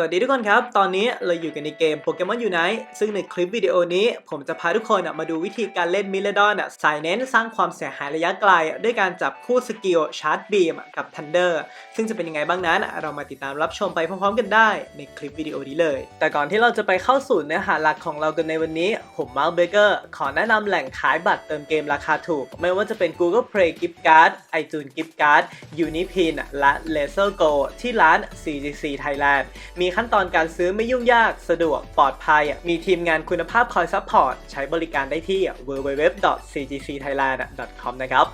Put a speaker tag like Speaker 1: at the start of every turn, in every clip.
Speaker 1: สวัสดีทุกคนครับ ตอนนี้เราอยู่กันในเกมโปเกมอนยูไนซึ่งในคลิปวิดีโอนี้ ผมจะพาทุกคนมาดูวิธีการเล่นมิเลดอนสายเน้นสร้างความเสียหายระยะไกล ด้วยการจับคู่สกิลชาร์จบีมกับทันเดอร์ซึ่งจะเป็นยังไงบ้างนั้น เรามาติดตามรับชมไปพร้อมๆกันได้ในคลิปวิดีโอนี้เลย แต่ก่อนที่เราจะไปเข้าสู่เนื้อหาหลักของเรากันในวันนี้ ผมมาร์คเบเกอร์ขอแนะนำแหล่งขายบัตรเติมเกมราคาถูก ไม่ว่าจะเป็น Google Play Gift Card iTunes Gift Card Unipin และ Laser Go ที่ร้าน CGC Thailand มีขั้นตอนการซื้อไม่ยุ่งยาก สะดวก ปลอดภัย มีทีมงานคุณภาพคอยซัพพอร์ต ใช้บริการได้ที่ www.cgcthailand.com นะครับ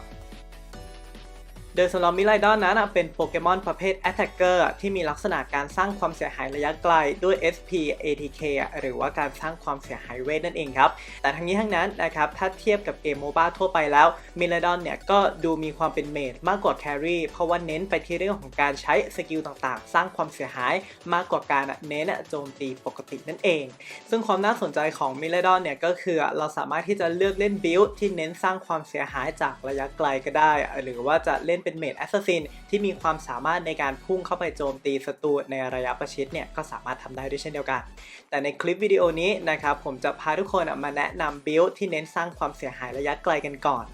Speaker 1: โดยสำหรับมิไลดอนนั้นเป็นโปเกมอนประเภท Attacker ที่มีลักษณะการสร้างความเสียหายระยะไกลด้วย SP ATK หรือว่าการสร้างความเสียหายเวทนั่นเองครับ แต่ทั้งนี้ทั้งนั้นนะครับถ้าเทียบกับเกมโมบ้าทั่วไปแล้วมิไลดอนเนี่ยก็ดูมีความเป็นเมดมากกว่าแครี่เพราะว่าเน้นไปที่เรื่องของการใช้สกิลต่างๆ สร้างความเสียหายมากกว่าการเน้นโจมตีปกตินั่นเอง ซึ่งความน่าสนใจของมิเลดอนเนี่ยก็คือเราสามารถที่จะเลือกเล่นบิลที่เน้นสร้างความเสียหายจากระยะไกลก็ได้ หรือว่าจะเล่นเป็นเมดแอสซัสซินที่มีความสามารถในการพุ่งเข้าไปโจมตีศัตรูในระยะประชิดเนี่ยก็สามารถทำได้ด้วยเช่นเดียวกัน แต่ในคลิปวิดีโอนี้นะครับผมจะพาทุกคนมาแนะนำบิลที่เน้นสร้างความเสียหายระยะไกลกันก่อน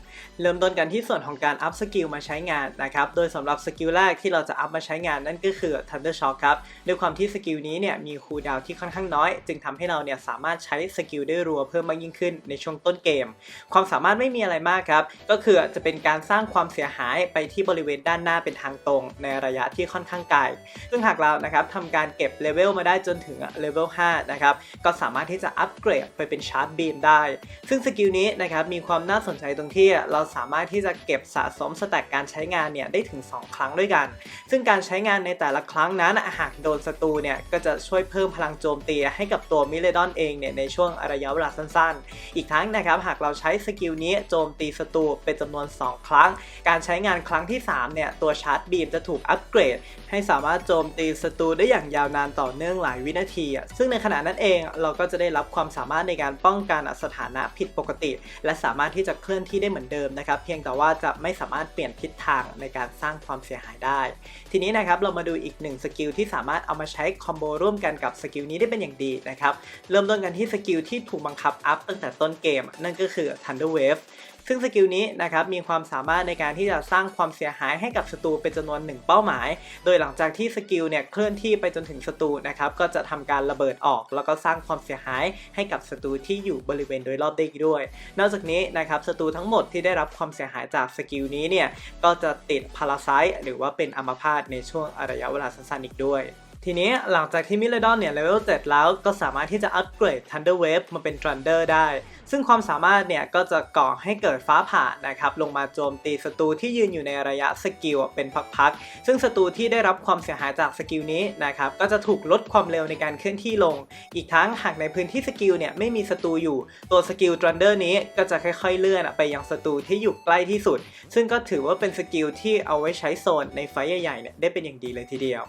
Speaker 1: เริ่มต้นกันที่ส่วนของการอัพสกิลมาใช้งานนะครับ โดยสำหรับสกิลแรกที่เราจะอัพมาใช้งานนั่นก็คือ Thunder Shock ครับ ด้วยความที่สกิลนี้เนี่ยมีคูลดาวน์ที่ค่อนข้างน้อย จึงทำให้เราเนี่ยสามารถใช้สกิลได้รัวเพิ่มมากยิ่งขึ้นในช่วงต้นเกม ความสามารถไม่มีอะไรมากครับ ก็คือจะเป็นการสร้างความเสียหายไปที่บริเวณด้านหน้าเป็นทางตรง ในระยะที่ค่อนข้างไกล ซึ่งหากเรานะครับทำการเก็บเลเวลมาได้จนถึงเลเวล5นะครับ ก็สามารถที่จะอัปเกรดไปเป็นชาร์จบีมได้ ซึ่งสกิลนี้นะครับมีความน่าสนใจตรงที่เราสามารถที่จะเก็บสะสมสแต็กการใช้งานเนี่ยได้ถึง 2 ครั้งด้วยกัน ซึ่งการใช้งานในแต่ละครั้งนั้นหากโดนศัตรูเนี่ยก็จะช่วยเพิ่มพลังโจมตีให้กับตัวมิเลดอนเองเนี่ยในช่วงระยะเวลาสั้นๆ อีกทั้งนะครับหากเราใช้สกิลนี้โจมตีศัตรูเป็นจำนวน 2 ครั้ง การใช้งานครั้งที่ 3 เนี่ย ตัวชาร์จบีมจะถูกอัปเกรด ให้สามารถโจมตีศัตรูได้อย่างยาวนานต่อเนื่องหลายวินาทีอะซึ่งในขณะนั้นเองเราก็จะได้รับความสามารถในการป้องกันสถานะผิดปกติ และสามารถที่จะเคลื่อนที่ได้เหมือนเดิมนะครับ เพียงแต่ว่าจะไม่สามารถเปลี่ยนทิศทางในการสร้างความเสียหายได้ ทีนี้นะครับเรามาดูอีกหนึ่งสกิลที่สามารถเอามาใช้คอมโบร่วมกันกับสกิลนี้ได้เป็นอย่างดีนะครับเริ่มต้นกันที่สกิลที่ถูกบังคับอัพตั้งแต่ต้นเกมนั่นก็คือ Thunder Wave ซึ่งสกิลนี้นะครับมีความสามารถในการที่จะสร้างความเสียหายให้กับศัตรูเป็นจำนวนหนึ่งเป้าหมาย โดยหลังจากที่สกิลเนี่ยเคลื่อนที่ไปจนถึงศัตรูนะครับก็จะทำการระเบิดออก แล้วก็สร้างความเสียหายให้กับศัตรูที่อยู่บริเวณโดยรอบได้อีกด้วย นอกจากนี้นะครับศัตรูทั้งหมดที่ได้รับความเสียหายจากสกิลนี้เนี่ยก็จะติดพาราไซต์หรือว่าเป็นอัมพาตในช่วงระยะเวลาสั้นๆอีกด้วย ทีนี้หลังจากที่มิเลดอนเนี่ยเลเวล7แล้วก็สามารถที่จะอัปเกรด Thunder Wave มาเป็น Thunder ได้ ซึ่งความสามารถเนี่ยก็จะก่อให้เกิดฟ้าผ่านะครับลงมาโจมตีศัตรูที่ยืนอยู่ในระยะสกิลเป็นพักๆ ซึ่งศัตรูที่ได้รับความเสียหายจากสกิลนี้นะครับก็จะถูกลดความเร็วในการเคลื่อนที่ลง อีกทั้งหากในพื้นที่สกิลเนี่ยไม่มีศัตรูอยู่ ตัวสกิล Thunder นี้ก็จะค่อยๆเลื่อนไปยังศัตรูที่อยู่ใกล้ที่สุด ซึ่งก็ถือว่าเป็นสกิลที่เอาไว้ใช้โซนในไฟใหญ่ๆเนี่ยได้เป็นอย่างดีเลยทีเดียว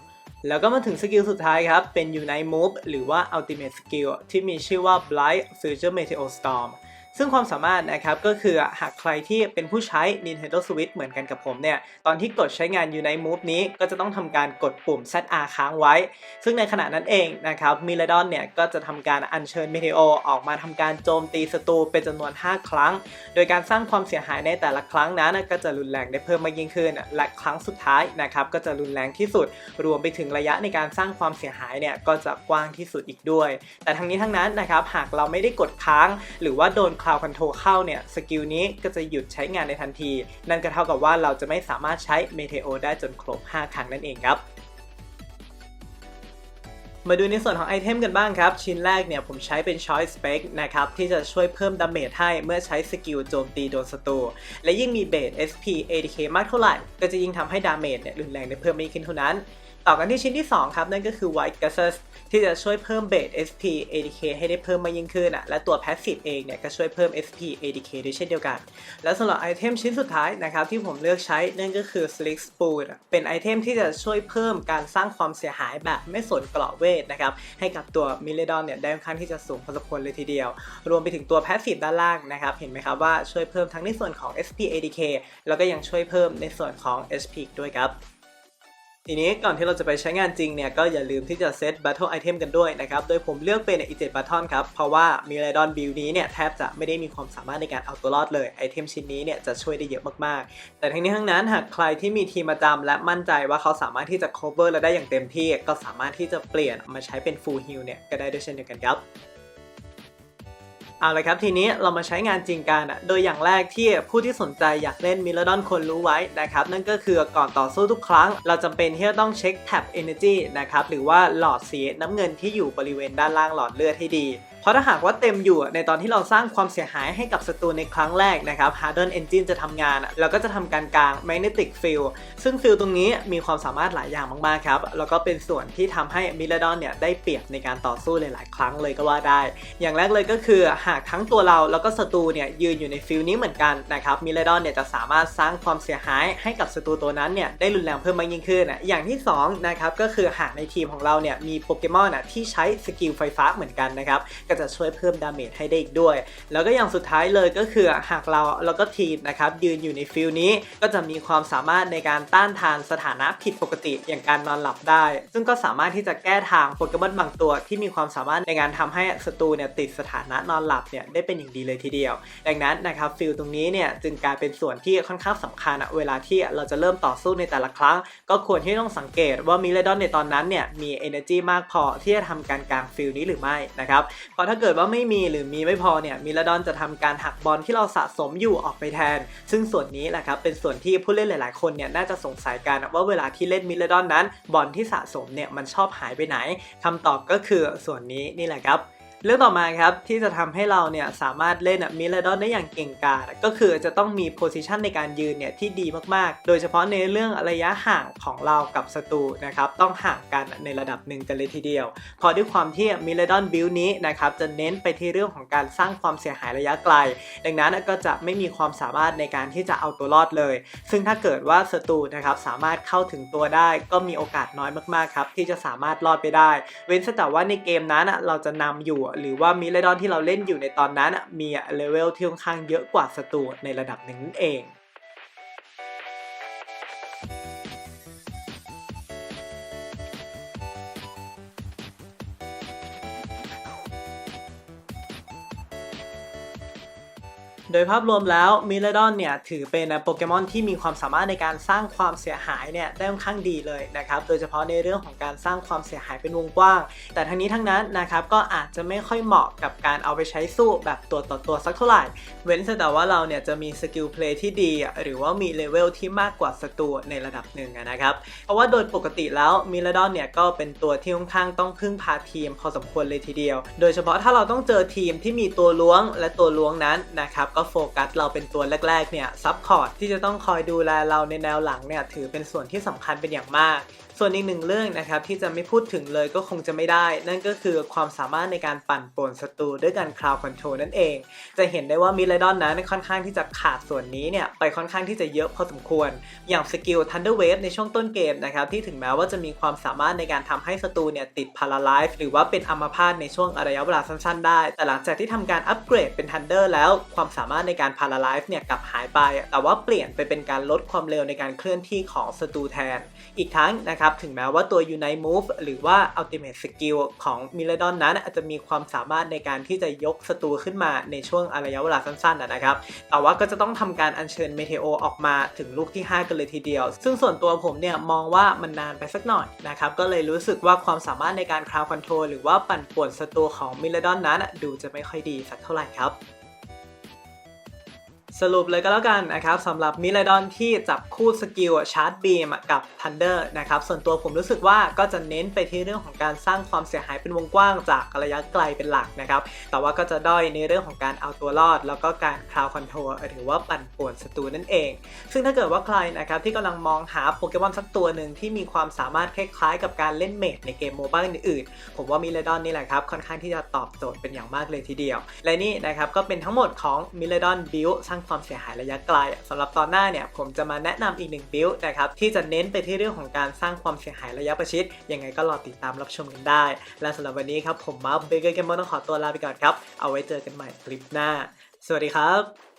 Speaker 1: แล้วก็มาถึงสกิลสุดท้ายครับ เป็น Unite Move หรือว่า Ultimate Skill ที่มีชื่อว่า Blight Future Meteor Storm ซึ่งความสามารถนะครับก็คือหากใครที่เป็นผู้ใช้ Nintendo Switch เหมือนกันกับผมเนี่ย ตอนที่กดใช้งาน Unite Move นี้ก็จะต้องทำการกดปุ่ม ZR ค้างไว้ ซึ่งในขณะนั้นเองนะครับมิเลดอนเนี่ยก็จะทำการอัญเชิญเมเทโอออกมาทำการโจมตีศัตรูเป็นจำนวน 5 ครั้ง โดยการสร้างความเสียหายในแต่ละครั้งนั้นก็จะรุนแรงได้เพิ่มมากยิ่งขึ้น และครั้งสุดท้ายนะครับก็จะรุนแรงที่สุด รวมไปถึงระยะในการสร้างความเสียหายเนี่ยก็จะกว้างที่สุดอีกด้วย แต่ทั้งนี้ทั้งนั้นนะครับหากเราไม่ได้กดค้างหรือว่าโดนคลาวคอนโทรเข้าเนี่ยสกิลนี้ก็จะหยุดใช้งานในทันที นั่นก็เท่ากับว่าเราจะไม่สามารถใช้เมเทโอได้จนครบ 5 ครั้งนั่นเองครับมาดูในส่วนของไอเทมกันบ้างครับ ชิ้นแรกเนี่ยผมใช้เป็น Choice Spec นะครับ ที่จะช่วยเพิ่มดาเมจให้เมื่อใช้สกิลโจมตีโดนศัตรูและยิ่งมีเบส SP ADK มากเท่าไหร่ ก็จะยิ่งทำให้ดาเมจเนี่ยรุนแรงได้เพิ่มมากขึ้นเท่านั้น ต่อกันที่ชิ้นที่ 2 ครับ นั่นก็คือ White Gases ที่จะช่วยเพิ่มเบส SP ADK ให้ได้เพิ่มมากยิ่งขึ้นอะและตัว Passive เองเนี่ยก็ช่วยเพิ่ม SP ADK ด้วยเช่นเดียวกัน และสำหรับไอเทมชิ้นสุดท้ายนะครับที่ผมเลือกใช้นั่นก็คือ Slick Spoon เป็นไอเทมที่จะช่วยเพิ่มการสร้างความเสียหายแบบไม่สนเกราะเวทนะครับให้กับตัวมิเลดอนเนี่ยได้ค่อนข้างที่จะสูงพอสมควรเลยทีเดียว รวมไปถึงตัว Passive ด้านล่างนะครับเห็นไหมครับว่าช่วยเพิ่มทั้งในส่วนของ SP ADK แล้วก็ยังช่วยเพิ่มในส่วนของ SP ด้วยครับ ทีนี้ก่อนที่เราจะไปใช้งานจริงเนี่ยก็อย่าลืมที่จะเซต Battle Item กันด้วยนะครับ โดยผมเลือกเป็นอีเจ็ดบัตทอนครับ เพราะว่ามิเลดอนบิลนี้เนี่ยแทบจะไม่ได้มีความสามารถในการเอาตัวรอดเลยไอเทมชิ้นนี้เนี่ยจะช่วยได้เยอะมากๆ แต่ทั้งนี้ทั้งนั้นหากใครที่มีทีมประจำและมั่นใจว่าเขาสามารถที่จะ cover และได้อย่างเต็มที่ ก็สามารถที่จะเปลี่ยนมาใช้เป็น full heal เนี่ยก็ได้ด้วยเช่นเดียวกันครับ เอาละครับทีนี้เรามาใช้งานจริงกันอะโดยอย่างแรกที่ผู้ที่สนใจอยากเล่นมิลลดอนควรรู้ไว้นะครับนั่นก็คือก่อนต่อสู้ทุกครั้ง เราจำเป็นที่จะต้องเช็คแท็บ Energy นะครับหรือว่าหลอดสีน้ำเงินที่อยู่บริเวณด้านล่างหลอดเลือดให้ดี เพราะถ้าหากว่าเต็มอยู่ในตอนที่เราสร้างความเสียหายให้กับศัตรูในครั้งแรกนะครับ Harden Engine จะทำงานอะเราก็จะทำการกลาง Magnetic Field ซึ่งฟิลตรงนี้มีความสามารถหลายอย่างมากๆครับ แล้วก็เป็นส่วนที่ทำให้มิลดอนเนี่ยได้เปรียบในการต่อสู้หลายๆครั้งเลยก็ว่าได้ อย่างแรกเลยก็คือหากทั้งตัวเราแล้วก็ศัตรูเนี่ยยืนอยู่ในฟิลนี้เหมือนกันนะครับมิลดอนเนี่ยจะสามารถสร้างความเสียหายให้กับศัตรูตัวนั้นเนี่ยได้รุนแรงเพิ่มมากยิ่งขึ้นอะอย่างที่สองนะครับก็คือหากในทีมของเราเนี่ยมีโปเกมอนที่ใช้สกิลไฟฟ้าเหมือนกันนะครับก็จะช่วยเพิ่มดาเมจให้ได้อีกด้วย แล้วก็อย่างสุดท้ายเลยก็คือหากเราแล้วก็ทีมนะครับยืนอยู่ในฟิลนี้ก็จะมีความสามารถในการต้านทานสถานะผิดปกติอย่างการนอนหลับได้ ซึ่งก็สามารถที่จะแก้ทางโปเกมอนบางตัวที่มีความสามารถในการทำให้ศัตรูเนี่ยติดสถานะนอนหลับเนี่ยได้เป็นอย่างดีเลยทีเดียว ดังนั้นนะครับฟิลตรงนี้เนี่ยจึงกลายเป็นส่วนที่ค่อนข้างสำคัญอะเวลาที่เราจะเริ่มต่อสู้ในแต่ละครั้ง ก็ควรที่ต้องสังเกตว่ามิเลดอนในตอนนั้นเนี่ยมี energy มากพอที่จะทำการกลางฟิลนี้หรือไม่นะครับราะถ้าเกิดว่าไม่มีหรือมีไม่พอเนี่ยมิเลดอนจะทำการหักบอลที่เราสะสมอยู่ออกไปแทน ซึ่งส่วนนี้แหละครับเป็นส่วนที่ผู้เล่นหลาย ๆ คนเนี่ยน่าจะสงสัยกันว่าเวลาที่เล่นมิเลดอนนั้น บอลที่สะสมเนี่ยมันชอบหายไปไหนคำตอบก็คือส่วนนี้นี่แหละครับ เรื่องต่อมาครับที่จะทำให้เราเนี่ยสามารถเล่นมิเลดอนได้อย่างเก่งกาจก็คือจะต้องมีโพซิชันในการยืนเนี่ยที่ดีมากๆ โดยเฉพาะในเรื่องระยะห่างของเรากับศัตรูนะครับต้องห่างกันในระดับหนึ่งกันเลยทีเดียว พอด้วยความที่มิเลดอนบิลนี้นะครับจะเน้นไปที่เรื่องของการสร้างความเสียหายระยะไกล ดังนั้นก็จะไม่มีความสามารถในการที่จะเอาตัวรอดเลย ซึ่งถ้าเกิดว่าศัตรูนะครับสามารถเข้าถึงตัวได้ ก็มีโอกาสน้อยมากๆครับที่จะสามารถรอดไปได้ เว้นแต่ว่าในเกมนั้นเราจะนำอยู่หรือว่ามิเลดอนที่เราเล่นอยู่ในตอนนั้นมีเลเวลที่ค่อนข้างเยอะกว่าศัตรูในระดับหนึ่งนั่นเอง โดยภาพรวมแล้วมิเลดอนเนี่ยถือเป็นโปเกมอนที่มีความสามารถในการสร้างความเสียหายเนี่ยได้ค่อนข้างดีเลยนะครับโดยเฉพาะในเรื่องของการสร้างความเสียหายเป็นวงกว้าง แต่ทั้งนี้ทั้งนั้นนะครับก็อาจจะไม่ค่อยเหมาะกับการเอาไปใช้สู้แบบตัวต่อตัวสักเท่าไหร่ เว้นแต่ว่าเราเนี่ยจะมีสกิลเพลย์ที่ดี หรือว่ามีเลเวลที่มากกว่าศัตรูในระดับหนึ่งนะครับเพราะว่าโดยปกติแล้วมิเลดอนเนี่ยก็เป็นตัวที่ค่อนข้างต้องพึ่งพาทีมพอสมควรเลยทีเดียว โดยเฉพาะถ้าเราต้องเจอทีมที่มีตัวล้วงและตัวล้วงนั้นนะครับก็โฟกัสเราเป็นตัวแรกๆเนี่ยซับคอร์ดที่จะต้องคอยดูแลเราในแนวหลังเนี่ยถือเป็นส่วนที่สำคัญเป็นอย่างมาก ส่วนอีกหนึ่งเรื่องนะครับที่จะไม่พูดถึงเลยก็คงจะไม่ได้ นั่นก็คือความสามารถในการปั่นป่วนศัตรูด้วยการคลาวคอนโทรลนั่นเอง จะเห็นได้ว่ามิเลดอนนั้นค่อนข้างที่จะขาดส่วนนี้เนี่ยไปค่อนข้างที่จะเยอะพอสมควร อย่างสกิล Thunder Wave ในช่วงต้นเกมนะครับที่ถึงแม้ว่าจะมีความสามารถในการทำให้ศัตรูเนี่ยติด Paralyze หรือว่าเป็นอัมพาตในช่วงระยะเวลาสั้นๆได้ แต่หลังจากที่ทำการอัปเกรดเป็น Thunder แล้วความสามารถในการ Paralyze เนี่ยกลับหายไป แต่ว่าเปลี่ยนไปเป็นการลดความเร็วในการเคลื่อนที่ของศัตรูแทน อีกทั้งนะครับถึงแม้ว่าตัว Unite Move หรือว่า Ultimate Skill ของ m i l e d o n นั้น อาจจะมีความสามารถในการที่จะยกศัตรูขึ้นมาในช่วงระยะเวลาสั้นๆนะครับ แต่ว่าก็จะต้องทำการอัญเชิญเมเทโอออกมาถึงลูกที่ 5 กันเลยทีเดียว ซึ่งส่วนตัวผมเนี่ยมองว่ามันนานไปสักหน่อยนะครับ ก็เลยรู้สึกว่าความสามารถในการคราวคอนโทรลหรือว่าปั่นป่วนศัตรูของ m i l e d o n นั้น ดูจะไม่ค่อยดีสักเท่าไหร่ครับ สรุปเลยก็แล้วกันนะครับสำหรับมิเลดอนที่จับคู่สกิลชาร์จบีมกับทันเดอร์นะครับส่วนตัวผมรู้สึกว่าก็จะเน้นไปที่เรื่องของการสร้างความเสียหายเป็นวงกว้างจากระยะไกลเป็นหลักนะครับแต่ว่าก็จะด้อยในเรื่องของการเอาตัวรอด แล้วก็การคราวคอนโทรลหรือว่าปั่นป่วนศัตรูนั่นเอง ซึ่งถ้าเกิดว่าใครนะครับที่กำลังมองหาโปเกมอนสักตัวหนึ่งที่มีความสามารถคล้ายๆ กับการเล่นเมดในเกมโมบ้าอื่นๆผมว่ามิเลดอนนี่แหละครับค่อนข้างที่จะตอบโจทย์เป็นอย่างมากเลยทีเดียว และนี่นะครับก็เป็นทั้งหมดของมิเลดอนบิลสร้างความเสียหายระยะไกลสำหรับตอนหน้าเนี่ยผมจะมาแนะนำอีกหนึ่งบิลนะครับที่จะเน้นไปที่เรื่องของการสร้างความเสียหายระยะประชิดยังไงก็รอติดตามรับชมกันได้ และสำหรับวันนี้ครับผมมาเบเกอร์เกมเมอร์ต้องขอตัวลาไปก่อนครับเอาไว้เจอกันใหม่คลิปหน้า สวัสดีครับ